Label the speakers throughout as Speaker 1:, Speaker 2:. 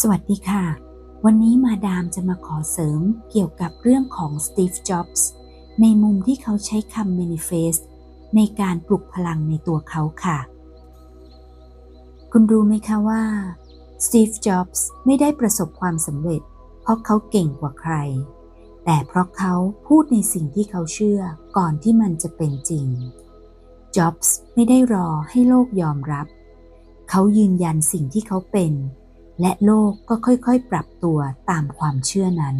Speaker 1: สวัสดีค่ะ วันนี้มาดามจะมาขอเสริมเกี่ยวกับเรื่องของสตีฟจ็อบส์ในมุมที่เขาใช้คำ manifest ในการปลุกพลังในตัวเขาค่ะ คุณรู้ไหมคะว่าสตีฟจ็อบส์ไม่ได้ประสบความสำเร็จ เพราะเขาเก่งกว่าใคร แต่เพราะเขาพูดในสิ่งที่เขาเชื่อก่อนที่มันจะเป็นจริงจ็อบส์ไม่ได้รอให้โลกยอมรับ เขายืนยันสิ่งที่เขาเป็น และโลกก็ค่อยๆ ปรับตัวตามความเชื่อนั้น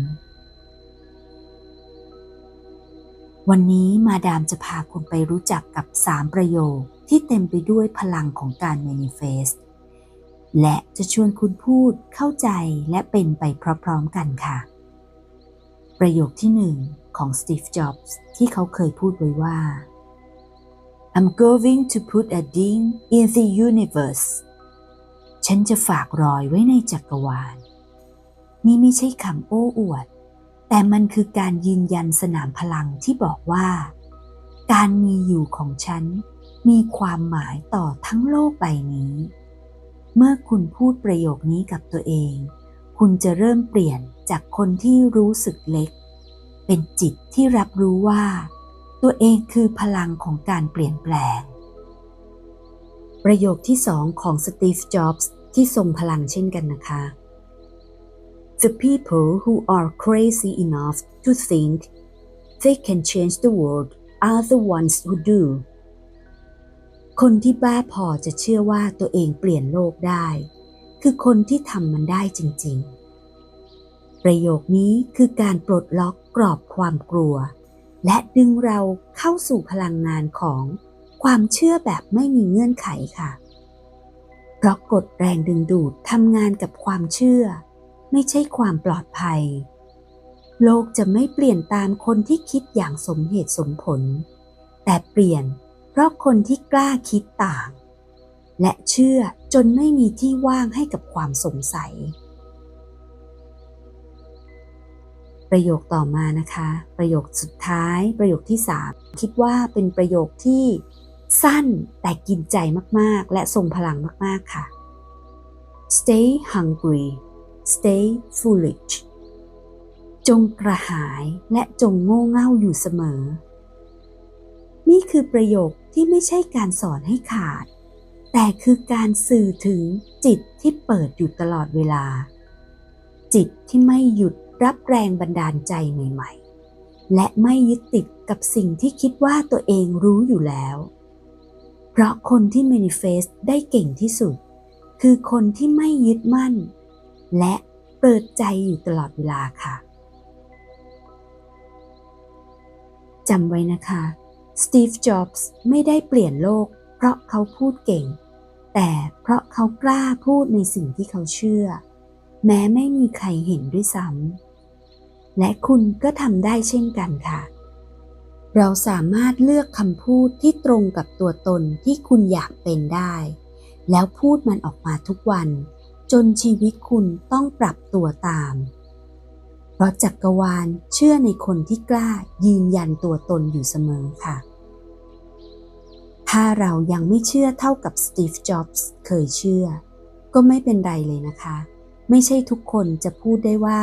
Speaker 1: วันนี้มาดามจะพาคุณไปรู้จักกับ3ประโยคที่เต็มไปด้วยพลังของการ manifest และจะชวนคุณพูดเข้าใจและเป็นไปพร้อมๆกันค่ะ ประโยคที่หนึ่งของ Steve Jobs ที่เขาเคยพูดไว้ว่า I'm going to put a ding in the universe ฉันจะฝากรอยไว้ในจักรวาล นี่ไม่ใช่คำโอ้อวด แต่มันคือการยืนยันสนามพลังที่บอกว่า การมีอยู่ของฉันมีความหมายต่อทั้งโลกใบนี้ เมื่อคุณพูดประโยคนี้กับตัวเอง คุณจะเริ่มเปลี่ยนจากคนที่รู้สึกเล็ก เป็นจิตที่รับรู้ว่า ตัวเองคือพลังของการเปลี่ยนแปลง ประโยคที่สองของสตีฟ จ็อบส์ ที่ทรงพลังเช่นกันนะคะ The people who are crazy enough to think they can change the world are the ones who do คนที่บ้าพอจะเชื่อว่าตัวเองเปลี่ยนโลกได้ คือคนที่ทำมันได้จริง ๆ ประโยคนี้คือการปลดล็อกกรอบความกลัว และดึงเราเข้าสู่พลังงานของความเชื่อแบบไม่มีเงื่อนไขค่ะ ราะกฎแรงดึงดูดทำงานกับความเชื่อ ไม่ใช่ความปลอดภัย โลกจะไม่เปลี่ยนตามคนที่คิดอย่างสมเหตุสมผล แต่เปลี่ยนเพราะคนที่กล้าคิดต่าง และเชื่อจนไม่มีที่ว่างให้กับความสงสัย ประโยคต่อมานะคะ ประโยคสุดท้าย ประโยคที่3คิดว่าเป็นประโยคที่ สั้นแต่กินใจมากๆ และทรงพลังมากๆค่ะ Stay hungry Stay foolish จงกระหายและจงโง่เง่าอยู่เสมอ นี่คือประโยคที่ไม่ใช่การสอนให้ขาด แต่คือการสื่อถึงจิตที่เปิดอยู่ตลอดเวลา จิตที่ไม่หยุดรับแรงบันดาลใจใหม่ ๆ และไม่ยึดติดกับสิ่งที่คิดว่าตัวเองรู้อยู่แล้ว เพราะคนที่ manifest ได้เก่งที่สุด คือคนที่ไม่ยึดมั่น และเปิดใจอยู่ตลอดเวลาค่ะจำไว้นะคะสตีฟ จ็อบส์ไม่ได้เปลี่ยนโลก เพราะเขาพูดเก่ง แต่เพราะเขากล้าพูดในสิ่งที่เขาเชื่อ แม้ไม่มีใครเห็นด้วยซ้ำและคุณก็ทำได้เช่นกันค่ะ เราสามารถเลือกคำพูดที่ตรงกับตัวตนที่คุณอยากเป็นได้ แล้วพูดมันออกมาทุกวัน จนชีวิตคุณต้องปรับตัวตาม เพราะจักรวาลเชื่อในคนที่กล้ายืนยันตัวตนอยู่เสมอค่ะ ถ้าเรายังไม่เชื่อเท่ากับสตีฟ จ็อบส์เคยเชื่อ ก็ไม่เป็นไรเลยนะคะ ไม่ใช่ทุกคนจะพูดได้ว่า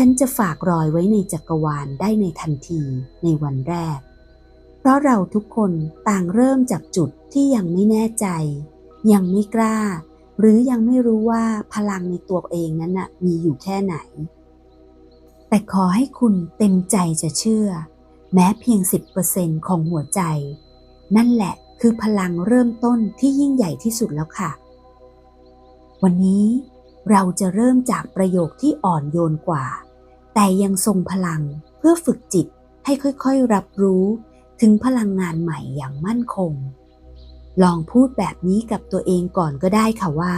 Speaker 1: ฉันจะฝากรอยไว้ในจักรวาลได้ในทันทีในวันแรก เพราะเราทุกคนต่างเริ่มจากจุดที่ยังไม่แน่ใจ ยังไม่กล้า หรือยังไม่รู้ว่าพลังในตัวเองนั้นนะมีอยู่แค่ไหน แต่ขอให้คุณเต็มใจจะเชื่อ แม้เพียง 10%ของหัวใจ นั่นแหละคือพลังเริ่มต้นที่ยิ่งใหญ่ที่สุดแล้วค่ะ วันนี้เราจะเริ่มจากประโยคที่อ่อนโยนกว่า แต่ยังทรงพลังเพื่อฝึกจิตให้ค่อยๆรับรู้ถึงพลังงานใหม่อย่างมั่นคง ลองพูดแบบนี้กับตัวเองก่อนก็ได้ค่ะว่า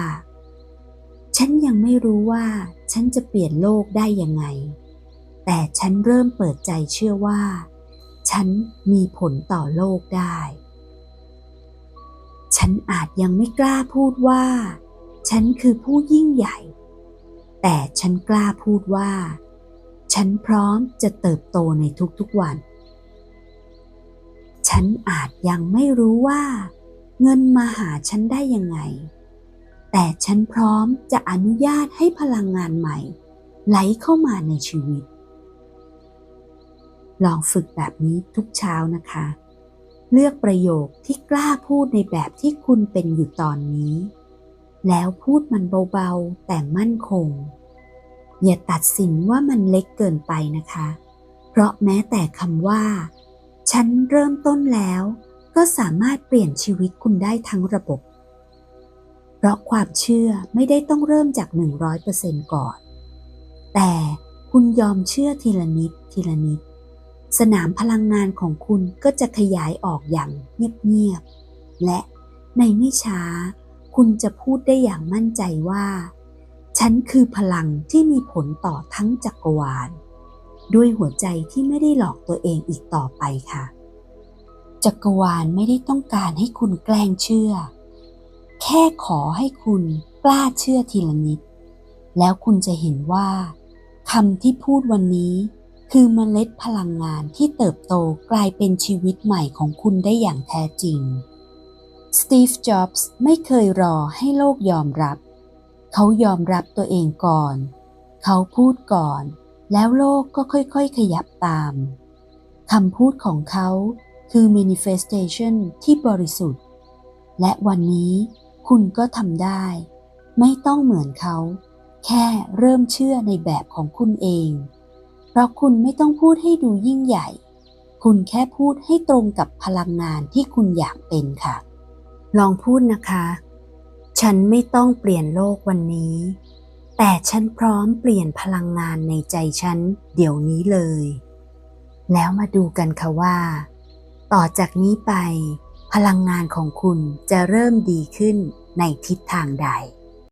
Speaker 1: ฉันยังไม่รู้ว่าฉันจะเปลี่ยนโลกได้ยังไง แต่ฉันเริ่มเปิดใจเชื่อว่า ฉันมีผลต่อโลกได้ ฉันอาจยังไม่กล้าพูดว่า ฉันคือผู้ยิ่งใหญ่ แต่ฉันกล้าพูดว่า ฉันพร้อมจะเติบโตในทุกๆวัน ฉันอาจยังไม่รู้ว่า เงินมาหาฉันได้ยังไง แต่ฉันพร้อมจะอนุญาตให้พลังงานใหม่ ไหลเข้ามาในชีวิต ลองฝึกแบบนี้ทุกเช้านะคะ เลือกประโยคที่กล้าพูดในแบบที่คุณเป็นอยู่ตอนนี้ แล้วพูดมันเบาๆแต่มั่นคง อย่าตัดสินว่ามันเล็กเกินไปนะคะ เพราะแม้แต่คำว่า ฉันเริ่มต้นแล้ว ก็สามารถเปลี่ยนชีวิตคุณได้ทั้งระบบ เพราะความเชื่อไม่ได้ต้องเริ่มจาก 100%ก่อน แต่คุณยอมเชื่อทีละนิดทีละนิด สนามพลังงานของคุณก็จะขยายออกอย่างเงียบๆและในไม่ช้า คุณจะพูดได้อย่างมั่นใจว่า ฉันคือพลังที่มีผลต่อทั้งจักรวาล ด้วยหัวใจที่ไม่ได้หลอกตัวเองอีกต่อไปค่ะ จักรวาลไม่ได้ต้องการให้คุณแกล้งเชื่อ แค่ขอให้คุณกล้าเชื่อทีละนิด แล้วคุณจะเห็นว่าคำที่พูดวันนี้ คือเมล็ดพลังงานที่เติบโตกลายเป็นชีวิตใหม่ของคุณได้อย่างแท้จริง สตีฟ จ็อบส์ไม่เคยรอให้โลกยอมรับ เขายอมรับตัวเองก่อน เขาพูดก่อน แล้วโลกก็ค่อยๆ ขยับตามคำพูดของเขาคือ manifestation ที่บริสุทธิ์ และวันนี้คุณก็ทำได้ ไม่ต้องเหมือนเขา แค่เริ่มเชื่อในแบบของคุณเอง เพราะคุณไม่ต้องพูดให้ดูยิ่งใหญ่ คุณแค่พูดให้ตรงกับพลังงานที่คุณอยากเป็นค่ะ ลองพูดนะคะ ฉันไม่ต้องเปลี่ยนโลกวันนี้ แต่ฉันพร้อมเปลี่ยนพลังงานในใจฉันเดี๋ยวนี้เลย แล้วมาดูกันค่ะว่า ต่อจากนี้ไป พลังงานของคุณจะเริ่มดีขึ้นในทิศทางใด